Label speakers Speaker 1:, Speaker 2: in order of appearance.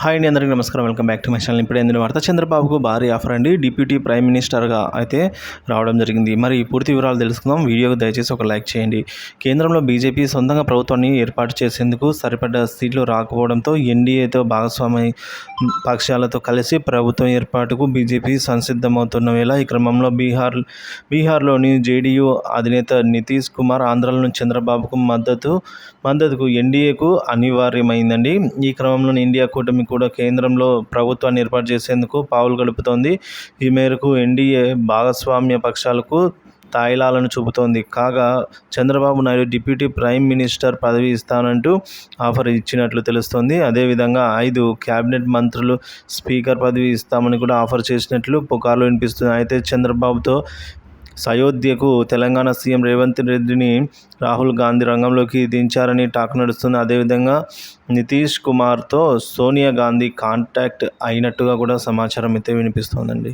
Speaker 1: Hi అండి అందరికీ నమస్కారం. Welcome back to my channel. ఇప్పుడు ఏంది వార్త చంద్రబాబుకు భారీ ఆఫర్ అండి. డిప్యూటీ ప్రైమ్ మినిస్టర్గా అయితే రావడం జరిగింది. మరి ఈ పూర్తి వివరాలు తెలుసుకుందాం. వీడియోకి దయచేసి ఒక లైక్ చేయండి. కేంద్రంలో బీజేపీ సొంతంగా ప్రభుత్వాన్ని ఏర్పాటు చేసేందుకు సరిపడ్డ సీట్లు రాకపోవడంతో ఎన్డీఏతో భాగస్వామి పక్షాలతో కలిసి ప్రభుత్వం ఏర్పాటుకు బీజేపీ సంసిద్ధమవుతున్న వేళ ఈ క్రమంలో బీహార్ బీహార్లోని జేడీయూ అధినేత నితీష్ కుమార్ ఆంధ్రలోని చంద్రబాబుకు మద్దతు మద్దతుకు ఎన్డీఏకు అనివార్యమైందండి. ఈ క్రమంలో ఇండియా కూటమి కూటమి కూడా కేంద్రంలో ప్రభుత్వాన్ని ఏర్పాటు చేసేందుకు పావులు గడుపుతోంది. ఈ మేరకు ఎన్డీఏ భాగస్వామ్య పక్షాలకు తాయిలాలను చూపుతోంది. కాగా Chandrababu Naidu deputy prime minister పదవి ఇస్తానంటూ ఆఫర్ ఇచ్చినట్లు తెలుస్తోంది. అదేవిధంగా ఐదు క్యాబినెట్ మంత్రులు స్పీకర్ పదవి ఇస్తామని కూడా ఆఫర్ చేసినట్లు పుకార్లు వినిపిస్తున్నాయి. అయితే చంద్రబాబుతో సయోధ్యకు తెలంగాణ సీఎం రేవంత్ రెడ్డిని రాహుల్ గాంధీ రంగంలోకి దించారని టాక్ నడుస్తుంది. అదేవిధంగా నితీష్ కుమార్తో సోనియా గాంధీ కాంటాక్ట్ అయినట్టుగా కూడా సమాచారం అయితే వినిపిస్తోందండి.